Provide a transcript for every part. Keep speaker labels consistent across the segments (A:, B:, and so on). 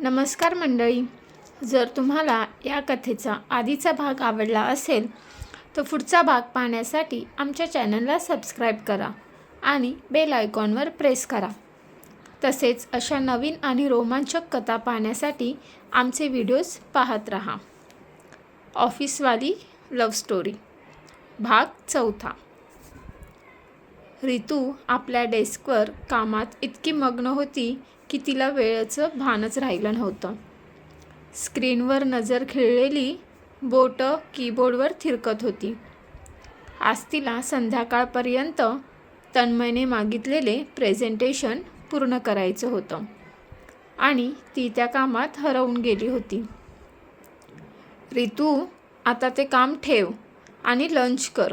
A: नमस्कार मंडळी. जर तुम्हाला या कथेचा आधीचा भाग आवडला असेल तर पुढचा भाग पाहण्यासाठी आमच्या चॅनलला सबस्क्राईब करा आणि बेल आयकॉनवर प्रेस करा. तसेच अशा नवीन आणि रोमांचक कथा पाहण्यासाठी आमचे व्हिडिओज पाहत रहा. ऑफिसवाली लव्ह स्टोरी. भाग चौथा. रितू आपल्या डेस्कवर कामात इतकी मग्न होती की तिला वेळेचं भानच राहिलं नव्हतं. स्क्रीनवर नजर खिळलेली बोटं कीबोर्डवर थिरकत होती. आज तिला संध्याकाळपर्यंत तन्मयने मागितलेले प्रेझेंटेशन पूर्ण करायचं होतं आणि ती त्या कामात हरवून गेली होती. रितू आता ते काम ठेव आणि लंच कर.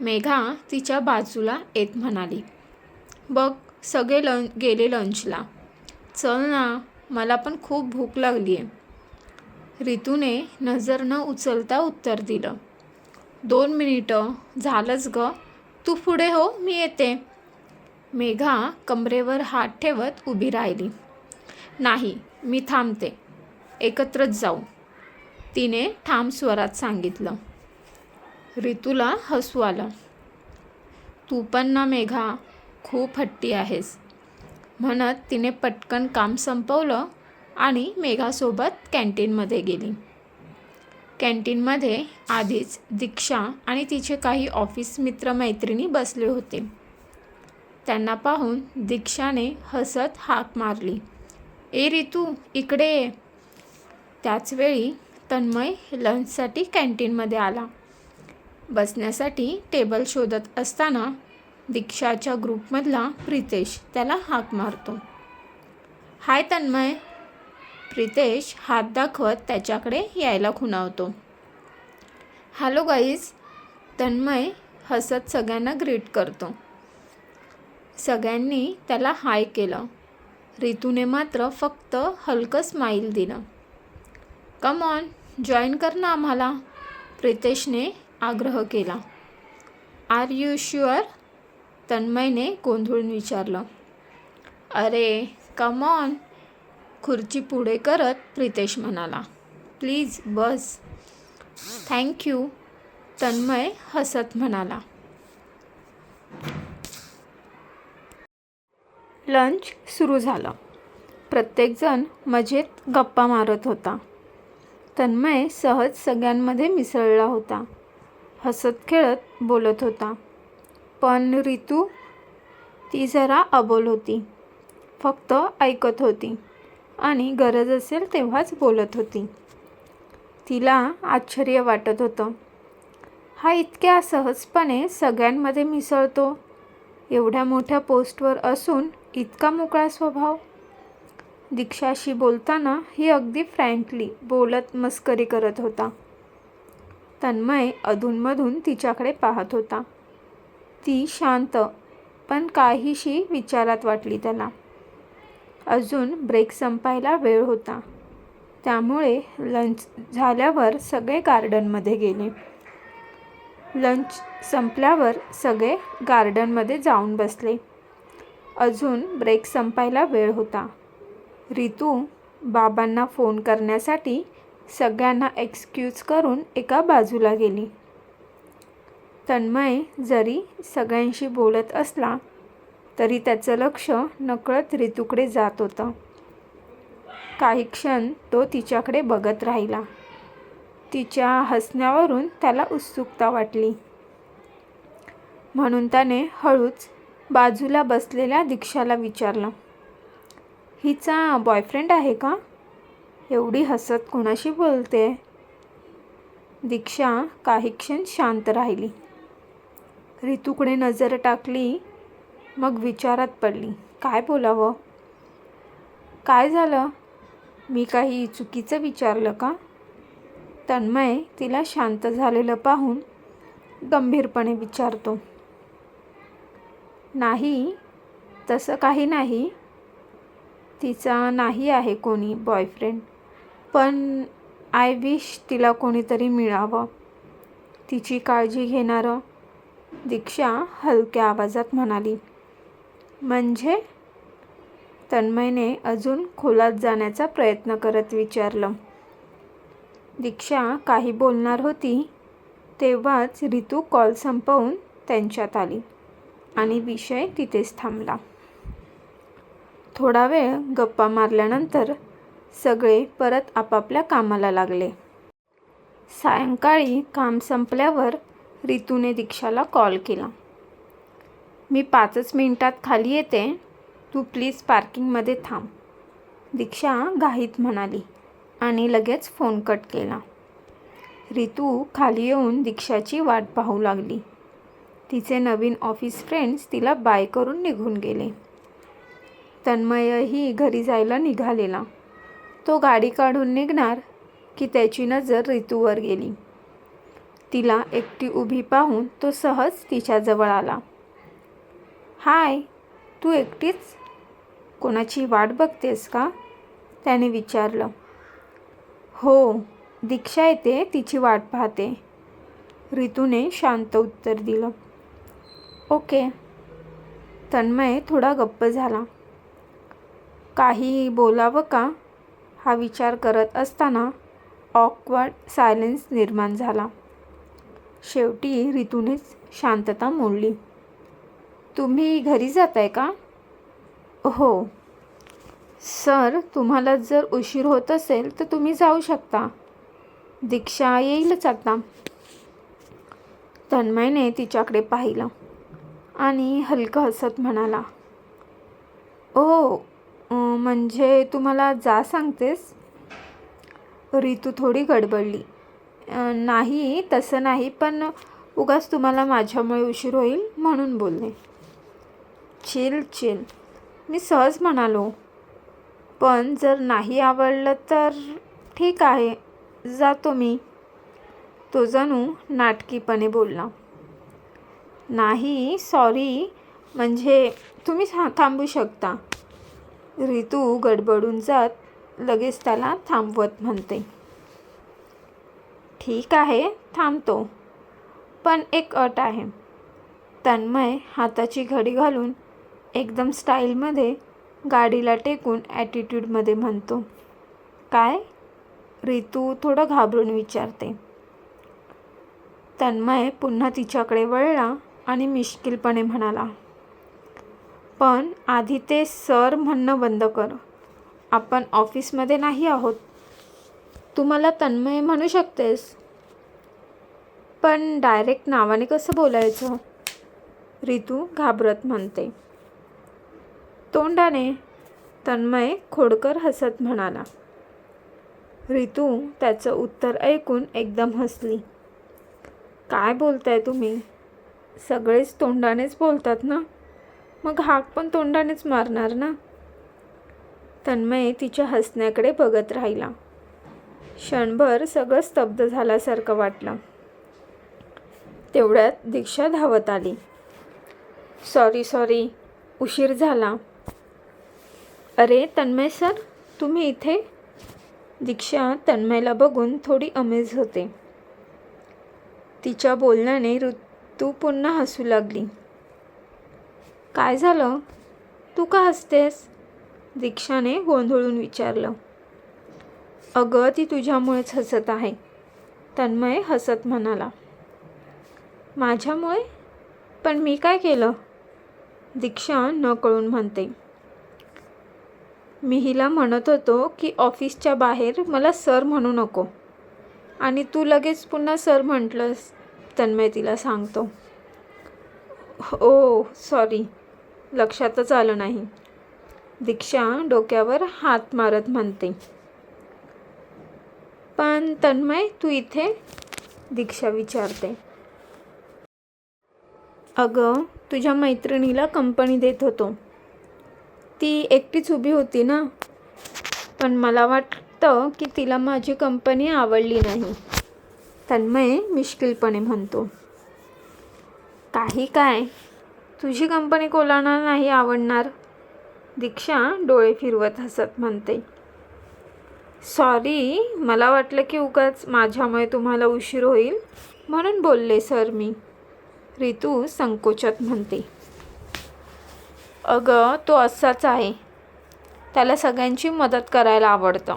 A: मेघा तिच्या बाजूला येत म्हणाली बघ सगळे लं गेले लंचला चल ना मला पण खूप भूक लागली आहे रितूने नजर न उचलता उत्तर दिलं दोन मिनिटं झालंच ग. तू पुढे हो मी येते. मेघा कमरेवर हात ठेवत उभी राहिली नाही मी थांबते. एकत्रच जाऊ. तिने ठाम स्वरात सांगितलं रितूला हसू आलं. तू पण ना मेघा खूप हट्टी आहेस. म्हणत तिने पटकन काम संपवलं आणि मेघासोबत कॅन्टीनमध्ये गेली. कॅन्टीनमध्ये आधीच दीक्षा आणि तिचे काही ऑफिस मित्रमैत्रिणी बसले होते. त्यांना पाहून दीक्षाने हसत हाक मारली. ए रितू इकडे ये. त्याचवेळी तन्मय लंचसाठी कॅन्टीनमध्ये आला. बसण्यासाठी टेबल शोधत असताना दीक्षाच्या ग्रुपमधला प्रितेश त्याला हाक मारतो. हाय तन्मय. प्रितेश हात दाखवत त्याच्याकडे यायला खुणावतो. Hello guys. तन्मय हसत सगळ्यांना ग्रीट करतो. सगळ्यांनी त्याला हाय केलं. रितूने मात्र फक्त हलकं स्माईल दिलं. कम ऑन जॉईन कर ना आम्हाला. प्रितेशने आग्रह केला. आर यू शुअर तन्मयने गोंधळून विचारलं. अरे कम ऑन खुर्ची पुढे करत प्रितेश म्हणाला. Please bus. थँक्यू तन्मय हसत म्हणाला. लंच सुरू झालं. प्रत्येकजण मजेत गप्पा मारत होता. तन्मय सहज सगळ्यांमध्ये मिसळला होता. हसत खेळत बोलत होता. पण रितू ती जरा अबोल होती. फक्त ऐकत होती आणि गरज असेल तेव्हाच बोलत होती. तिला आश्चर्य वाटत होतं. हा इतक्या सहजपणे सगळ्यांमध्ये मिसळतो? एवढ्या मोठ्या पोस्टवर असून इतका मोकळा स्वभाव? दीक्षाशी बोलताना ही अगदी फ्रँकली बोलत मस्करी करत होता. तन्मय अधूनमधून तिच्याकडे पाहत होता. ती शांत पण काहीशी विचारात वाटली त्याला. अजून ब्रेक संपायला वेळ होता. त्यामुळे लंच झाल्यावर सगळे गार्डनमध्ये गेले. लंच संपल्यावर सगळे गार्डनमध्ये जाऊन बसले. अजून ब्रेक संपायला वेळ होता. रितू बाबांना फोन करण्यासाठी सगळ्यांना एक्सक्यूज करून एका बाजूला गेली. तन्मय जरी सगळ्यांशी बोलत असला तरी त्याचं लक्ष नकळत ऋतूकडे जात होतं. काही क्षण तो तिच्याकडे बघत राहिला. तिच्या हसण्यावरून त्याला उत्सुकता वाटली. म्हणून त्याने हळूच बाजूला बसलेल्या दीक्षाला विचारलं हिचा बॉयफ्रेंड आहे का? एवढी हसत कोणाशी बोलते? दीक्षा काही क्षण शांत राहिली. ऋतूकडे नजर टाकली मग विचारात पडली काय बोलावं? काय झालं? मी काही चुकीचं विचारलं का? तन्मय तिला शांत झालेलं पाहून गंभीरपणे विचारतो. नाही तसं काही नाही. तिचा नाही आहे कोणी बॉयफ्रेंड पण आय विश तिला कोणीतरी मिळावं. तिची काळजी घेणारं दीक्षा हलक्या आवाजात म्हणाली. म्हणजे? तन्मयने अजून खोलात जाण्याचा प्रयत्न करत विचारलं. दीक्षा काही बोलणार होती तेव्हाच रितू कॉल संपवून त्यांच्यात आली आणि विषय तिथेच थांबला. थोडा वेळ गप्पा मारल्यानंतर सगळे परत आपापल्या कामाला लागले. सायंकाळी काम संपल्यावर रितूने दीक्षाला कॉल केला. मी पाचच मिनिटात खाली येते. तू प्लीज पार्किंगमध्ये थांब. दीक्षा घाईत म्हणाली आणि लगेच फोन कट केला. रितू खाली येऊन दीक्षाची वाट पाहू लागली. तिचे नवीन ऑफिस फ्रेंड्स तिला बाय करून निघून गेले. तन्मयही घरी जायला निघालेला. तो गाडी काढून निघणार की त्याची नजर रितूवर गेली. तिला एकटी उभी पाहून तो सहज तिच्याजवळ आला. हाय तू एकटीच? कोणाची वाट बघतेस का? त्याने विचारलं. हो दीक्षा येते तिची वाट पाहते. रितूने शांत उत्तर दिलं. ओके. तन्मय थोडा गप्प झाला. काही बोलावं का? हा विचार करत असताना ऑकवर्ड सायलेन्स निर्माण झाला. शेवटी रितूनेच शांतता मोडली. तुम्ही घरी जाताय का? हो. सर तुम्हाला जर उशीर होत असेल तर तुम्ही जाऊ शकता. दीक्षा येईलच आता. तन्मयने तिच्याकडे पाहिलं आणि हलकं हसत म्हणाला ओ म्हणजे तुम्हाला जा सांगतेस. रितू थोडी गडबडली. नाही तसं नाही पण उगाच तुम्हाला माझ्यामुळे उशीर होईल म्हणून बोलले. Chill chill. मी सहज म्हणालो. पण जर नाही आवडलं तर ठीक आहे. जातो मी. तो जणू नाटकीपणे बोलला. नाही सॉरी. म्हणजे तुम्ही थांबू शकता. रितू गडबडून जात लगेच त्याला थांबवत म्हणते. ठीक आहे थांबतो. पण एक अट आहे. तन्मय हाताची घडी घालून एकदम स्टाईलमध्ये गाडीला टेकून ॲटिट्यूडमध्ये म्हणतो. काय? रितू थोडं घाबरून विचारते. तन्मय पुन्हा तिच्याकडे वळला आणि मिश्किलपणे म्हणाला पण आधी ते सर म्हणणं बंद कर. आपण ऑफिसमध्ये नाही आहोत. तू मला तन्मय म्हणू शकतेस. पण डायरेक्ट नावाने कसं बोलायचं? रितू घाबरत म्हणते. तोंडाने तन्मय खोडकर हसत म्हणाला. रितू त्याचं उत्तर ऐकून एकदम हसली. काय बोलताय तुम्ही? सगळेच तोंडानेच बोलतात ना? मग हाक पण तोंडानेच मारणार ना? तन्मय तिच्या हसण्याकडे बघत राहिला. क्षणभर सगळं स्तब्ध झाल्यासारखं वाटलं. तेवढ्यात दीक्षा धावत आली. सॉरी सॉरी उशीर झाला. अरे तन्मय सर तुम्ही इथे? दीक्षा तन्मयला बघून थोडी अमेज होते. तिच्या बोलण्याने ऋतू पुन्हा हसू लागली. काय झालं? तू का हसतेस? दीक्षाने गोंधळून विचारलं. अगं ती तुझ्यामुळेच हसत आहे. तन्मय हसत म्हणाला. माझ्यामुळे? पण मी काय केलं? दीक्षा न कळून म्हणते. मी हिला म्हणत होतो की ऑफिसच्या बाहेर मला सर म्हणू नको. आणि तू लगेच पुन्हा सर म्हटलंस तन्मय तिला सांगतो. Oh sorry. लक्षातच आलं नाही. दीक्षा डोक्यावर हात मारत म्हणते. पण तन्मय तू इथे? दीक्षा विचारते. अगं तुझ्या मैत्रिणीला कंपनी देत होतो. ती एकटीच उभी होती ना? पण मला वाटतं की तिला माझी कंपनी आवडली नाही. तन्मय मिश्किलपणे म्हणतो. काही काय? तुझी कंपनी कोलाना नाही आवडणार? दीक्षा डोळे फिरवत हसत म्हणते. सॉरी मला वाटलं की उगाच माझ्यामुळे तुम्हाला उशीर होईल म्हणून बोलले सर मी. रितू संकोचत म्हणते. अगं तो असाच आहे. त्याला सगळ्यांची मदत करायला आवडतं.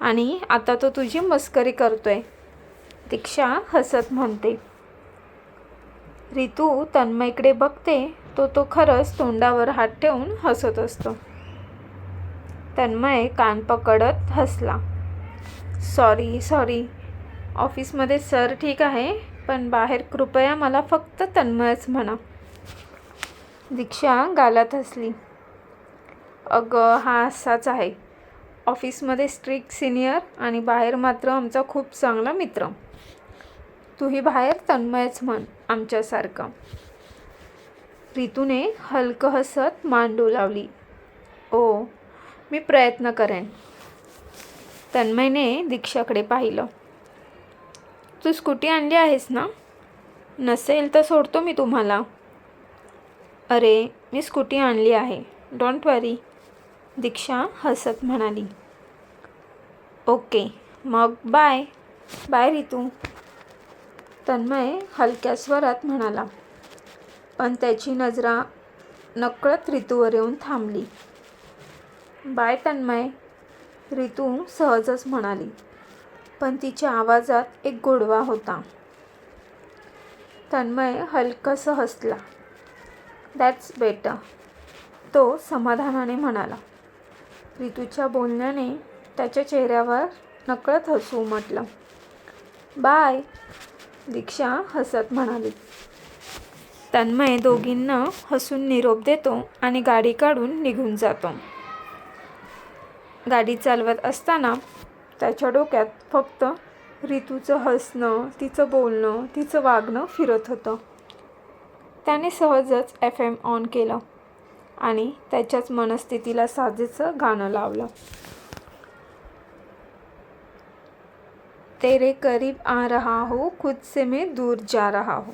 A: आणि आता तो तुझी मस्करी करतोय. दीक्षा हसत म्हणते. रितू तन्मयकडे बघते तो तो खरंच तोंडावर हात ठेवून हसत असतो. तन्मय कान पकडत हसला. Sorry sorry. ऑफिसमध्ये सर ठीक आहे पण बाहेर कृपया मला फक्त तन्मयच म्हणा. दीक्षा गालात हसली. अगं हा असाच आहे. ऑफिसमध्ये स्ट्रिक्ट सिनियर आणि बाहेर मात्र आमचा खूप चांगला मित्र. तूही बाहेर तन्मयच म्हण आमच्यासारखं. रितूने हलकं हसत मान डोलावली. ओ मी प्रयत्न करेन. तन्मयने दीक्षाकडे पाहिलं. तू स्कूटी आणली आहेस ना? नसेल तर सोडतो मी तुम्हाला. अरे मी स्कूटी आणली आहे. डोंट वरी. दीक्षा हसत म्हणाली. ओके मग बाय. बाय रितू. तन्मय हलक्या स्वरात म्हणाला पण त्याची नजरा नकळत ऋतूवर येऊन थांबली. बाय तन्मय ऋतू सहजच म्हणाली पण तिच्या आवाजात एक गोडवा होता. तन्मय हलकंसं हसला. दॅट्स बेटर तो समाधानाने म्हणाला. ऋतूच्या बोलण्याने त्याच्या चेहऱ्यावर नकळत हसू उमटलं बाय. दीक्षा हसत म्हणाली. तन्मय दोघींना हसून निरोप देतो आणि गाडी काढून निघून जातो. गाडी चालवत असताना त्याच्या डोक्यात फक्त रितूचं हसणं तिचं बोलणं तिचं वागणं फिरत होतं. त्याने सहजच एफ एम ऑन केलं आणि त्याच्याच मनस्थितीला साजेचं गाणं लावलं. तेरे करीब आ रहा हो खुद से मैं दूर जा रहा हो।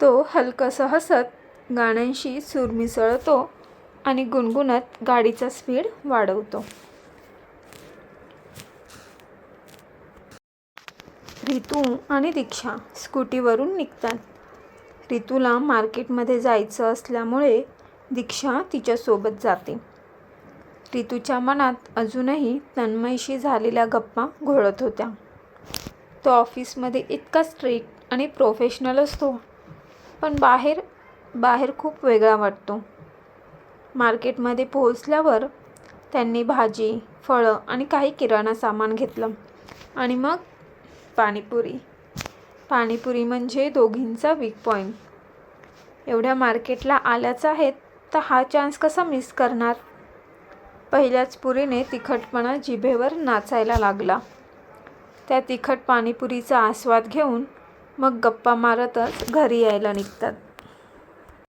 A: तो हलकंसं हसत गाण्यांशी सूर मिसळतो आणि गुणगुणत गाडीचा स्पीड वाढवतो. रितू आणि दीक्षा स्कूटीवरून निघतात. रितूला मार्केटमध्ये जायचं असल्यामुळे दीक्षा तिच्यासोबत जाते. रितूच्या मनात अजूनही तन्मयशी झालेल्या गप्पा घोळत होत्या. तो ऑफिसमध्ये इतका स्ट्रिक्ट आणि प्रोफेशनल असतो पण बाहेर बाहेर खूप वेगळा वाटतो. मार्केटमध्ये पोहोचल्यावर त्यांनी भाजी फळं आणि काही किराणा सामान घेतलं आणि मग पाणीपुरी. पाणीपुरी म्हणजे दोघींचा वीक पॉईंट एवढ्या मार्केटला आल्याच आहेत तर हा चान्स कसा मिस करणार? पहिल्याच पुरीने तिखटपणा जिभेवर नाचायला लागला. त्या तिखट पाणीपुरीचा आस्वाद घेऊन मग गप्पा मारतच घरी यायला निघतात.